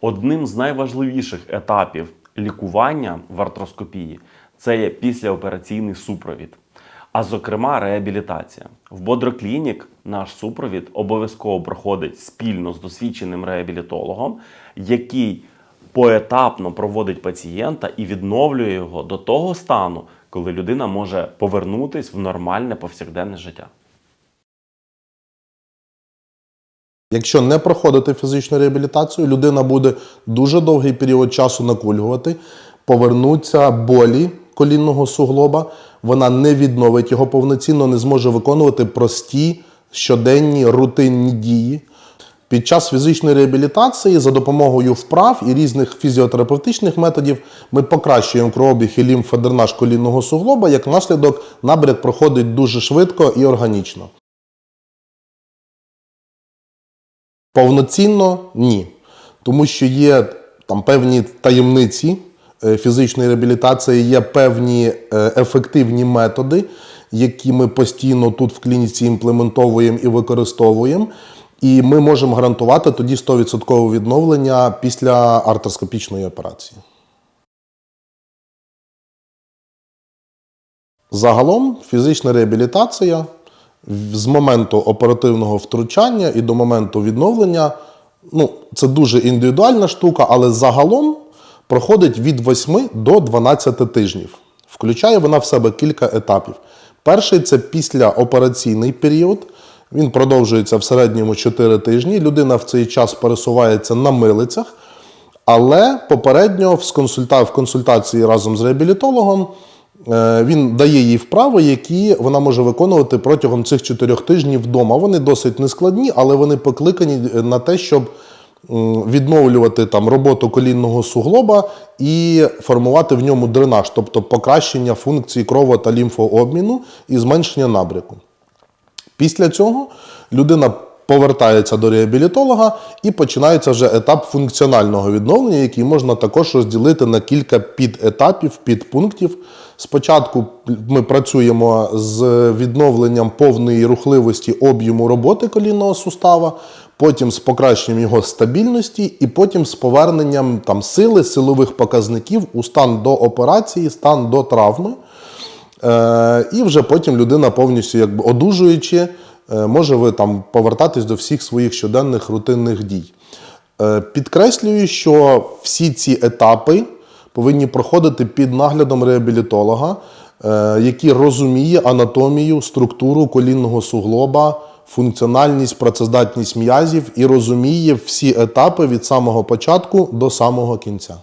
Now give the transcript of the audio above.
Одним з найважливіших етапів лікування в артроскопії це є післяопераційний супровід, а зокрема реабілітація. В Бодроклінік наш супровід обов'язково проходить спільно з досвідченим реабілітологом, який поетапно проводить пацієнта і відновлює його до того стану, коли людина може повернутись в нормальне повсякденне життя. Якщо не проходити фізичну реабілітацію, людина буде дуже довгий період часу накульгувати, повернуться болі колінного суглоба, вона не відновить його повноцінно, не зможе виконувати прості щоденні рутинні дії. Під час фізичної реабілітації за допомогою вправ і різних фізіотерапевтичних методів ми покращуємо кровообіг і лімфодренаж колінного суглоба. Як наслідок, набряк проходить дуже швидко і органічно. Повноцінно ні. Тому що є там певні таємниці е, фізичної реабілітації, є певні е, ефективні методи, які ми постійно тут в клініці імплементовуємо і використовуємо. І ми можемо гарантувати тоді 100% відновлення після артроскопічної операції. Загалом фізична реабілітація з моменту оперативного втручання і до моменту відновлення ну, це дуже індивідуальна штука, але загалом проходить від 8 до 12 тижнів. Включає вона в себе кілька етапів. Перший це післяопераційний період. Він продовжується в середньому 4 тижні. Людина в цей час пересувається на милицях. Але попередньо в, консультації разом з реабілітологом він дає їй вправи, які вона може виконувати протягом цих чотирьох тижнів вдома. Вони досить нескладні, але вони покликані е, на те, щоб відновлювати там роботу колінного суглоба і формувати в ньому дренаж, тобто покращення функції крово та лімфообміну і зменшення набряку. Після цього людина повертається до реабілітолога і починається вже етап функціонального відновлення, який можна також розділити на кілька підетапів, підпунктів. Спочатку ми працюємо з відновленням повної рухливості об'єму роботи колінного сустава, потім з покращенням його стабільності, і потім з поверненням там, сили, силових показників у стан до операції, стан до травми. Е, і вже потім людина повністю якби одужуючи, може ви там повертатись до всіх своїх щоденних рутинних дій. Е, підкреслюю, що всі ці етапи повинні проходити під наглядом реабілітолога, е, який розуміє анатомію, структуру колінного суглоба, функціональність, працездатність м'язів і розуміє всі етапи від самого початку до самого кінця.